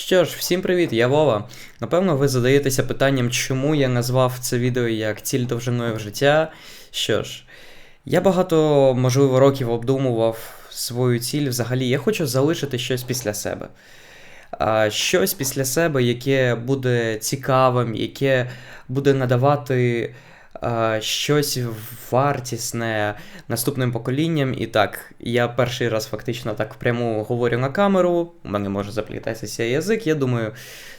Що ж, всім привіт, я Вова. Напевно, ви задаєтеся питанням, чому я назвав це відео як ціль довжиною в життя. Що ж, я багато, можливо, років обдумував свою ціль. Взагалі, я хочу залишити щось після себе. Щось після себе, яке буде цікавим, яке буде надавати щось вартісне наступним поколінням. І так, я перший раз фактично так впряму говорю на камеру, у мене може заплітатися язик. Я думаю,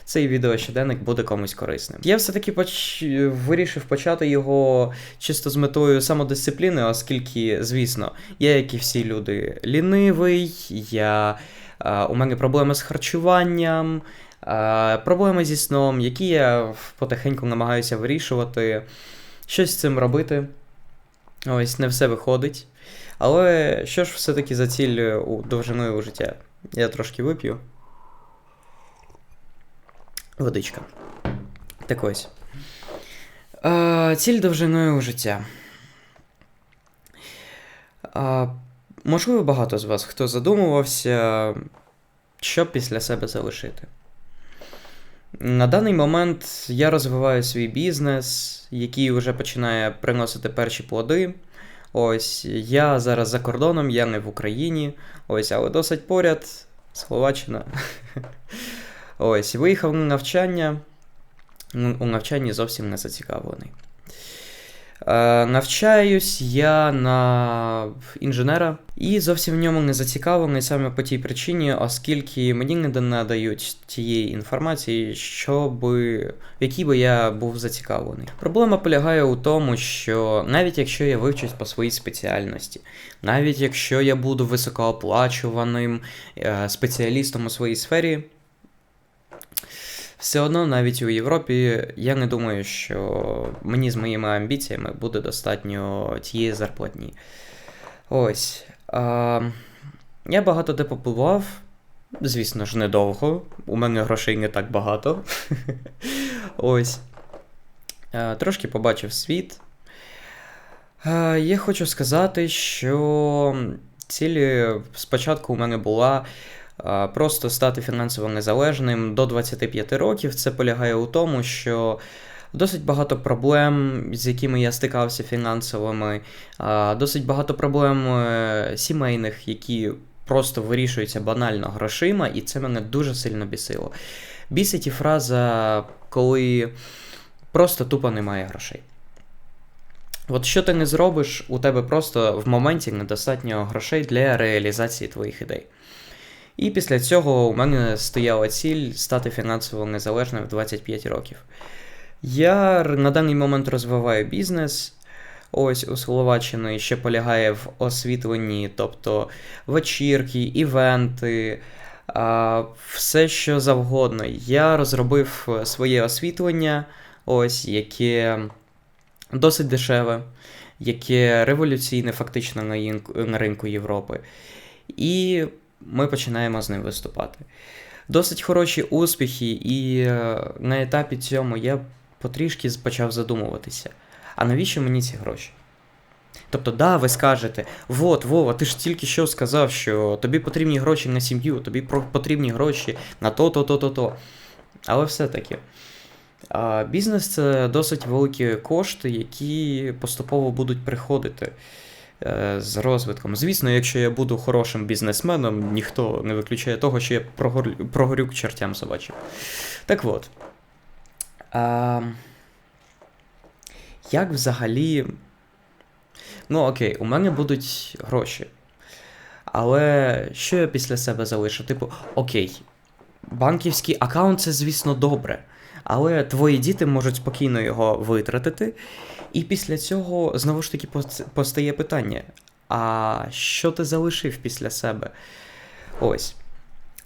цей відеощоденник буде комусь корисним. Я все-таки поч... вирішив почати його чисто з метою самодисципліни, оскільки, звісно, я, як і всі люди, лінивий, я. У мене проблеми з харчуванням, проблеми зі сном, які я потихеньку намагаюся вирішувати щось з цим робити. Ось не все виходить. Але що ж все-таки за ціль у довжиною життя? Я трошки вип'ю. Водичка. Так ось. А, ціль довжиною у життя. А, можливо, багато з вас хто задумувався, що після себе залишити. На даний момент я розвиваю свій бізнес, який вже починає приносити перші плоди. Ось я зараз за кордоном, я не в Україні. Ось, але досить поряд, Словаччина. Ось, виїхав на навчання. У навчанні зовсім не зацікавлений. Е, навчаюсь я на інженера і зовсім в ньому не зацікавлений саме по тій причині, оскільки мені не надають тієї інформації, щоб в якій би я був зацікавлений. Проблема полягає у тому, що навіть якщо я вивчусь по своїй спеціальності, навіть якщо я буду високооплачуваним е, спеціалістом у своїй сфері. Все одно навіть у Європі я не думаю, що мені з моїми амбіціями буде достатньо тієї зарплатні. Ось. А, Я багато де побував. Звісно ж, недовго. У мене грошей не так багато. Ось. Трошки побачив світ. Я хочу сказати, що цілі спочатку у мене була просто стати фінансово незалежним до 25 років. Це полягає у тому, що досить багато проблем, з якими я стикався фінансовими, досить багато проблем е, сімейних, які просто вирішуються банально грошима, і це мене дуже сильно бісило. Бісить і фраза, коли просто тупо немає грошей. От що ти не зробиш, у тебе просто в моменті недостатньо грошей для реалізації твоїх ідей. І після цього у мене стояла ціль стати фінансово незалежним в 25 років. Я на даний момент розвиваю бізнес. Ось у Словаччині ще полягає в освітленні, тобто вечірки, івенти, все що завгодно. Я розробив своє освітлення, ось, яке досить дешеве, яке революційне фактично на ринку Європи. І ми починаємо з ним виступати. Досить хороші успіхи, і е, на етапі цьому я потрішки почав задумуватися. А навіщо мені ці гроші? Тобто, да, ви скажете, вот, Вова, ти ж тільки що сказав, що тобі потрібні гроші на сім'ю, тобі потрібні гроші на то-то, то-то, то. Але все-таки. Бізнес це досить великі кошти, які поступово будуть приходити. Е, з розвитком. Звісно, якщо я буду хорошим бізнесменом, ніхто не виключає того, що я прогор... прогорю к чертям собачим. Так от. А... Як взагалі. Ну, окей, у мене будуть гроші. Але що я після себе залишу? Типу, окей, банківський аккаунт це, звісно, добре. Але твої діти можуть спокійно його витратити. І після цього знову ж таки постає питання: а що ти залишив після себе? Ось.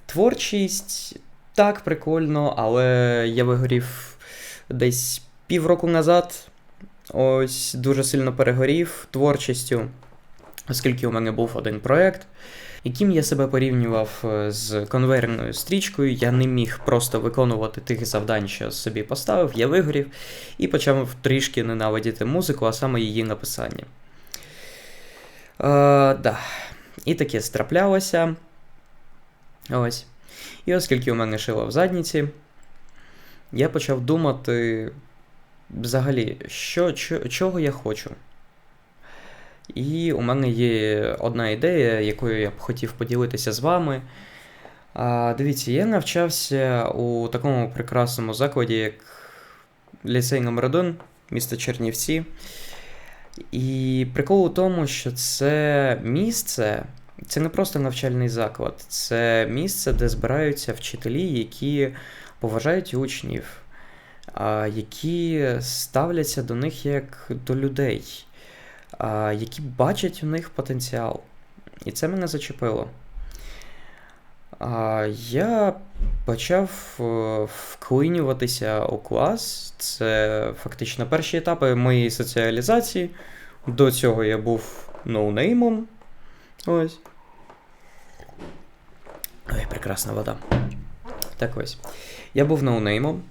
Творчість так, прикольно, але я вигорів десь півроку назад. Ось дуже сильно перегорів творчістю, оскільки у мене був один проєкт яким я себе порівнював е, з конвейерною стрічкою. Я не міг просто виконувати тих завдань, що собі поставив, я вигорів і почав трішки ненавидіти музику, а саме її написання. Е, да. І таке страплялося. Ось. І оскільки у мене шило в задніці, я почав думати взагалі, що, чого я хочу. І у мене є одна ідея, якою я б хотів поділитися з вами. Дивіться, я навчався у такому прекрасному закладі, як ліцей номер 1 місто Чернівці. І прикол у тому, що це місце, це не просто навчальний заклад, це місце, де збираються вчителі, які поважають учнів, які ставляться до них як до людей, які бачать у них потенціал. І це мене зачепило. Я почав е, вклинюватися у клас. Це фактично перші етапи моєї соціалізації. До цього я був ноунеймом. Ось. Ой, прекрасна вода. Так ось. Я був ноунеймом.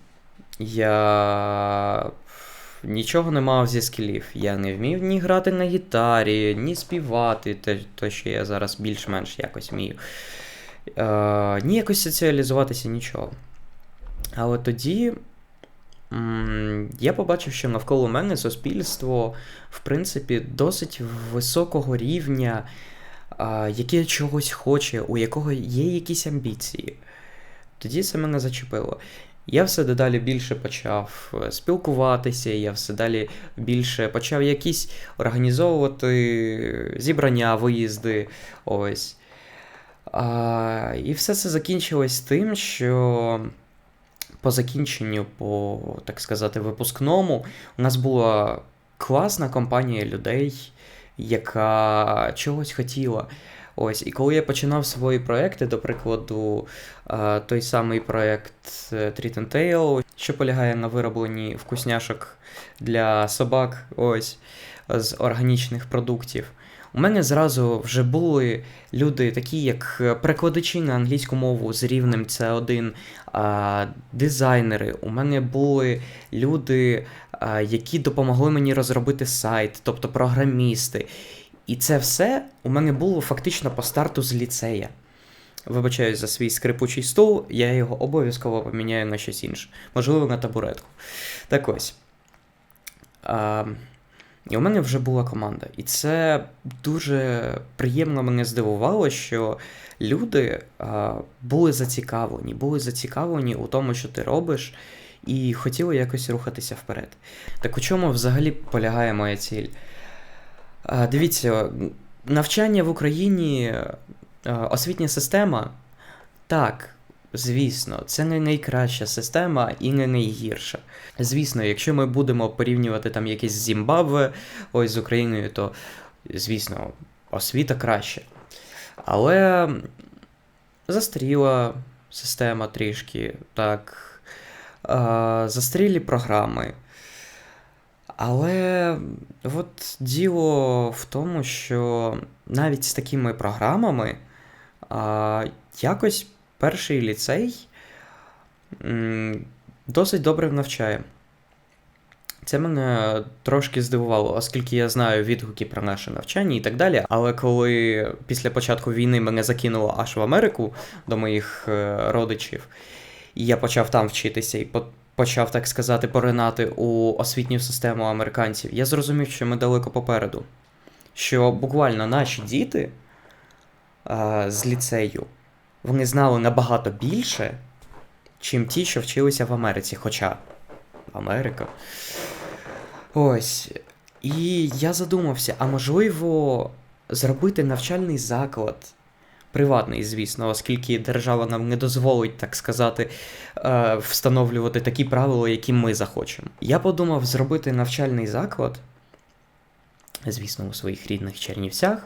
Я нічого не мав зі скілів. Я не вмів ні грати на гітарі, ні співати, те, то, що я зараз більш-менш якось вмію. Е, ні якось соціалізуватися, нічого. Але тоді я побачив, що навколо мене суспільство, в принципі, досить високого рівня, а, яке чогось хоче, у якого є якісь амбіції. Тоді це мене зачепило. Я все дедалі більше почав е, спілкуватися, я все далі більше почав якісь організовувати зібрання, виїзди. Ось. А, і все це закінчилось тим, що по закінченню, по, так сказати, випускному, у нас була класна компанія людей, яка чогось хотіла. Ось, і коли я починав свої проекти, до прикладу, той самий проект е, Treat and Tail, що полягає на виробленні вкусняшок для собак, ось, з органічних продуктів. У мене зразу вже були люди, такі як е, перекладачі на англійську мову з рівнем C1, а, дизайнери. У мене були люди, які допомогли мені розробити сайт, тобто програмісти. І це все у мене було фактично по старту з ліцея. Вибачаюсь за свій скрипучий стул, я його обов'язково поміняю на щось інше, можливо, на табуретку. Так ось. А, і у мене вже була команда. І це дуже приємно мене здивувало, що люди а, були зацікавлені, були зацікавлені у тому, що ти робиш, і хотіли якось рухатися вперед. Так у чому взагалі полягає моя ціль? Дивіться, навчання в Україні, освітня система, так, звісно, це не найкраща система і не найгірша. Звісно, якщо ми будемо порівнювати там якесь Зімбабве ось з Україною, то, звісно, освіта краще. Але застаріла система трішки, так, а, застарілі програми. Але от діло в тому, що навіть з такими програмами а, якось перший ліцей досить добре навчає. Це мене трошки здивувало, оскільки я знаю відгуки про наше навчання і так далі. Але коли після початку війни мене закинуло аж в Америку до моїх е, родичів, і я почав там вчитися і почав, так сказати, поринати у освітню систему американців, я зрозумів, що ми далеко попереду. Що буквально наші діти а, з ліцею вони знали набагато більше, чим ті, що вчилися в Америці. Хоча Америка. Ось. І я задумався, а можливо, зробити навчальний заклад. Приватний, звісно, оскільки держава нам не дозволить, так сказати, е, встановлювати такі правила, які ми захочемо. Я подумав зробити навчальний заклад, звісно, у своїх рідних Чернівцях,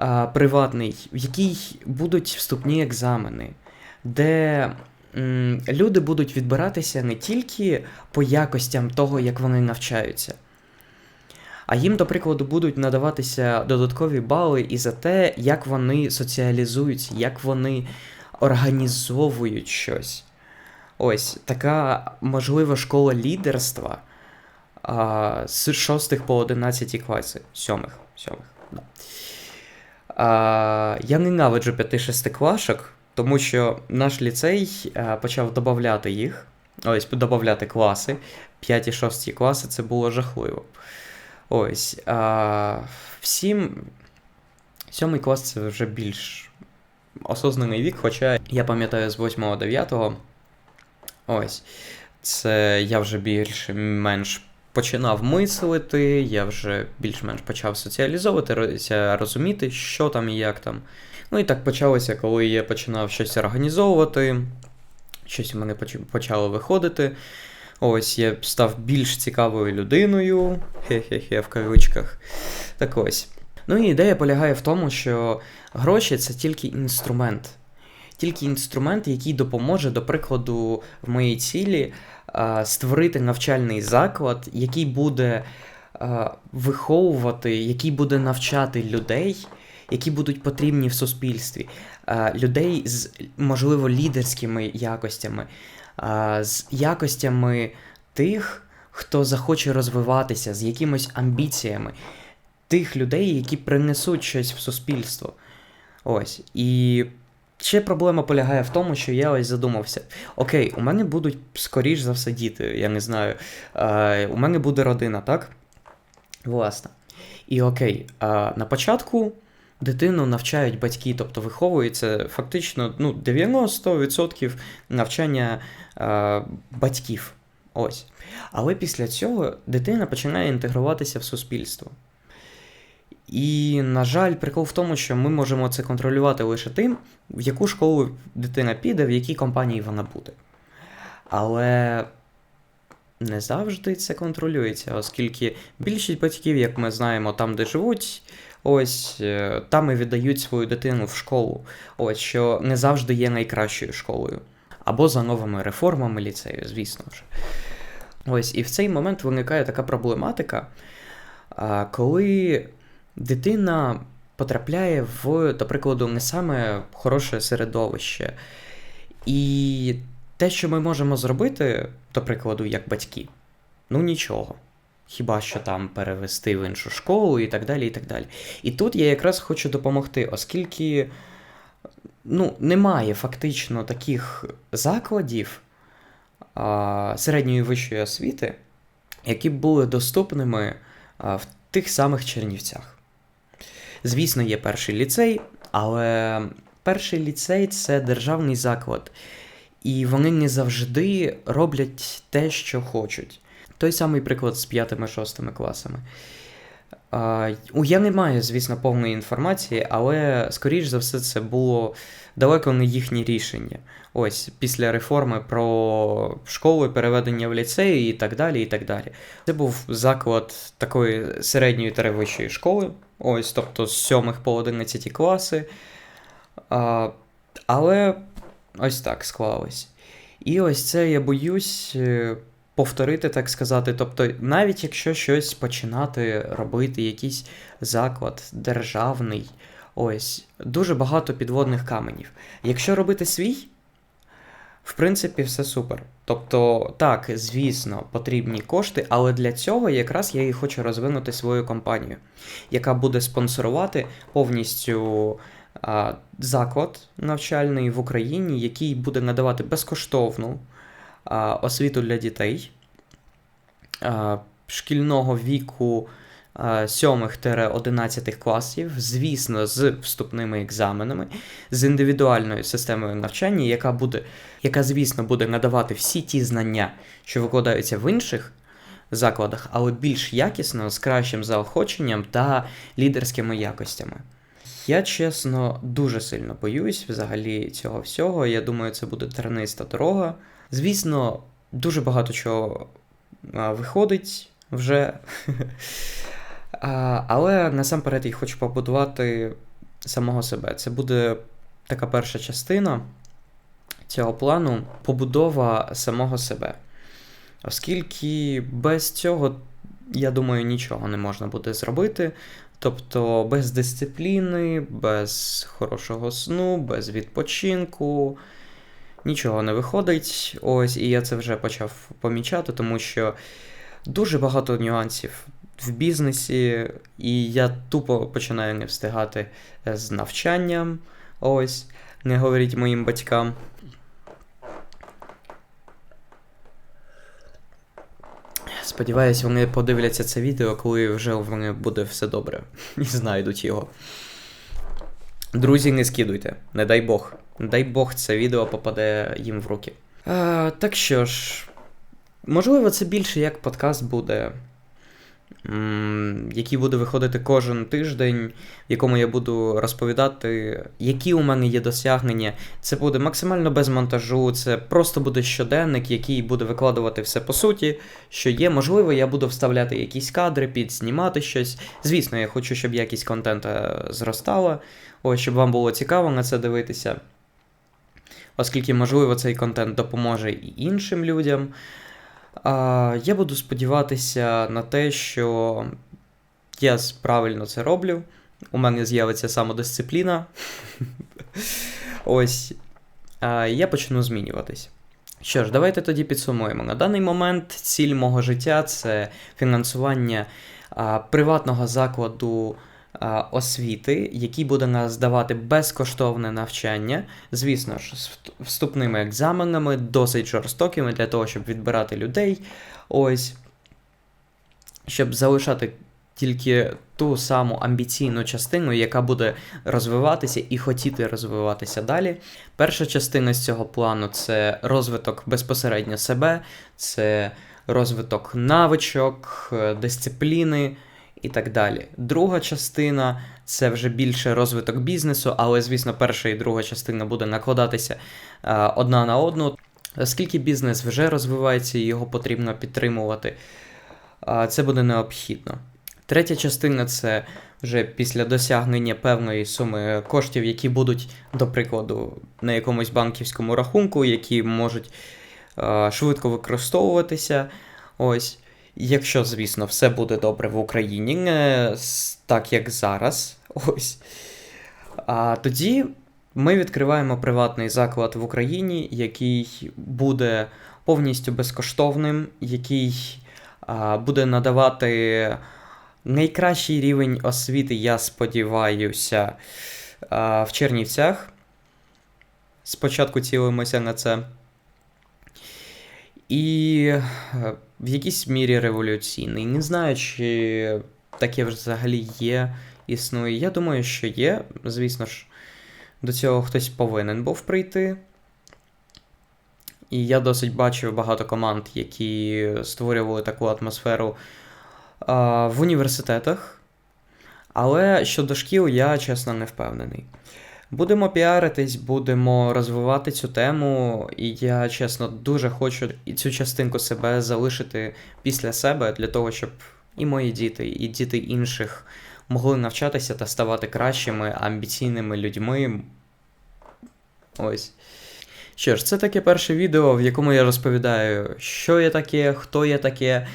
е, приватний, в який будуть вступні екзамени, де люди будуть відбиратися не тільки по якостям того, як вони навчаються. А їм, до прикладу, будуть надаватися додаткові бали і за те, як вони соціалізуються, як вони організовують щось. Ось така можлива школа лідерства а, з 6 по 11 класи. Сьомих. Сьомих, да. а, Я ненавиджу 5-6 клашок, тому що наш ліцей е, почав додати їх, ось додати класи. 5 і 6 класи це було жахливо. Ось. А, всім. Сьомий клас це вже більш осознаний вік, хоча я пам'ятаю з 8-9. Ось. Це я вже більш-менш починав мислити, я вже більш-менш почав соціалізовуватися, розуміти, що там і як там. Ну і так почалося, коли я починав щось організовувати, щось у мене почало виходити. Ось я став більш цікавою людиною, хе-хе-хе, в кавичках. Так ось. Ну і ідея полягає в тому, що гроші це тільки інструмент. Тільки інструмент, який допоможе, до прикладу, в моїй цілі створити навчальний заклад, який буде виховувати, який буде навчати людей, які будуть потрібні в суспільстві, людей з, можливо, лідерськими якостями, з якостями тих, хто захоче розвиватися, з якимось амбіціями, тих людей, які принесуть щось в суспільство. Ось. І ще проблема полягає в тому, що я ось задумався: окей, у мене будуть скоріш за все діти, я не знаю. У мене буде родина, так? Власне. І окей, на початку. Дитину навчають батьки, тобто виховується фактично ну, 90% навчання е, батьків. Ось. Але після цього дитина починає інтегруватися в суспільство. І, на жаль, прикол в тому, що ми можемо це контролювати лише тим, в яку школу дитина піде, в якій компанії вона буде. Але не завжди це контролюється, оскільки більшість батьків, як ми знаємо, там, де живуть, ось е, там і віддають свою дитину в школу, ось що не завжди є найкращою школою. Або за новими реформами ліцею, звісно ж. Ось, і в цей момент виникає така проблематика, коли дитина потрапляє в, до прикладу, не саме хороше середовище. І те, що ми можемо зробити, до прикладу, як батьки, ну нічого. Хіба що там перевести в іншу школу і так далі. І так далі. І тут я якраз хочу допомогти, оскільки ну, немає фактично таких закладів а, середньої вищої освіти, які б були доступними а, в тих самих Чернівцях. Звісно, є перший ліцей, але перший ліцей це державний заклад, і вони не завжди роблять те, що хочуть. Той самий приклад з п'ятими-шостими класами. Я не маю, звісно, повної інформації, але, скоріш за все, це було далеко не їхнє рішення. Ось після реформи про школи, переведення в ліцеї і так далі. і так далі. Це був заклад такої середньої та вищої школи, ось, тобто з 7 по 11 класи. А, Але ось так склалось. І ось це я боюсь е, повторити, так сказати. Тобто, навіть якщо щось починати робити, якийсь заклад державний, ось, дуже багато підводних каменів. Якщо робити свій, в принципі, все супер. Тобто, так, звісно, потрібні кошти, але для цього якраз я і хочу розвинути свою компанію, яка буде спонсорувати повністю заклад навчальний в Україні, який буде надавати безкоштовну освіту для дітей шкільного віку. 7-11 класів, звісно, з вступними екзаменами, з індивідуальною системою навчання, яка буде, яка, звісно, буде надавати всі ті знання, що викладаються в інших закладах, але більш якісно, з кращим заохоченням та лідерськими якостями. Я чесно дуже сильно боюсь взагалі цього всього. Я думаю, це буде терниста дорога. Звісно, дуже багато чого виходить вже. Але насамперед я хочу побудувати самого себе. Це буде така перша частина цього плану побудова самого себе. Оскільки без цього, я думаю, нічого не можна буде зробити. Тобто без дисципліни, без хорошого сну, без відпочинку. Нічого не виходить. Ось, і я це вже почав помічати, тому що дуже багато нюансів в бізнесі, і я тупо починаю не встигати з навчанням. Ось. Не говоріть моїм батькам. Сподіваюсь, вони подивляться це відео, коли вже в мене буде все добре. І знайдуть його. Друзі, не скидуйте, не дай Бог. Дай Бог, це відео попаде їм в руки. А, так що ж, можливо, це більше як подкаст буде, який буде виходити кожен тиждень, в якому я буду розповідати, які у мене є досягнення. Це буде максимально без монтажу, це просто буде щоденник, який буде викладувати все по суті, що є. Можливо, я буду вставляти якісь кадри, підзнімати щось. Звісно, я хочу, щоб якість контенту зростала, ось, щоб вам було цікаво на це дивитися. Оскільки, можливо, цей контент допоможе і іншим людям. Я буду сподіватися на те, що я правильно це роблю. У мене з'явиться самодисципліна. Ось. Я почну змінюватись. Що ж, давайте тоді підсумуємо. На даний момент ціль мого життя це фінансування приватного закладу освіти, який буде нас давати безкоштовне навчання. Звісно ж, з вступними екзаменами, досить жорстокими для того, щоб відбирати людей. Ось. Щоб залишати тільки ту саму амбіційну частину, яка буде розвиватися і хотіти розвиватися далі. Перша частина з цього плану це розвиток безпосередньо себе, це розвиток навичок, е, дисципліни і так далі. Друга частина це вже більше розвиток бізнесу, але, звісно, перша і друга частина буде накладатися е, одна на одну. Оскільки бізнес вже розвивається і його потрібно підтримувати, а, це буде необхідно. Третя частина це вже після досягнення певної суми коштів, які будуть, до прикладу, на якомусь банківському рахунку, які можуть е, швидко використовуватися. Ось. Якщо, звісно, все буде добре в Україні, так як зараз. Ось. А тоді ми відкриваємо приватний заклад в Україні, який буде повністю безкоштовним, який а, буде надавати найкращий рівень освіти, я сподіваюся, а, в Чернівцях. Спочатку цілимося на це. І е, в якійсь мірі революційний. Не знаю, чи таке взагалі є, існує. Я думаю, що є. Звісно ж, до цього хтось повинен був прийти. І я досить бачив багато команд, які створювали таку атмосферу а, в університетах. Але щодо шкіл, я чесно не впевнений. Будемо піаритись, будемо розвивати цю тему, і я чесно дуже хочу і цю частинку себе залишити після себе для того, щоб і мої діти, і діти інших могли навчатися та ставати кращими, амбіційними людьми. Ось. Що ж, це таке перше відео, в якому я розповідаю, що я таке, хто я таке,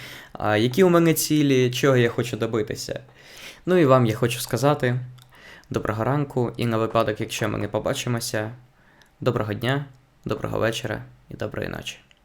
які у мене цілі, чого я хочу добитися. Ну і вам я хочу сказати доброго ранку, і на випадок, якщо ми не побачимося, доброго дня, доброго вечора і доброї ночі.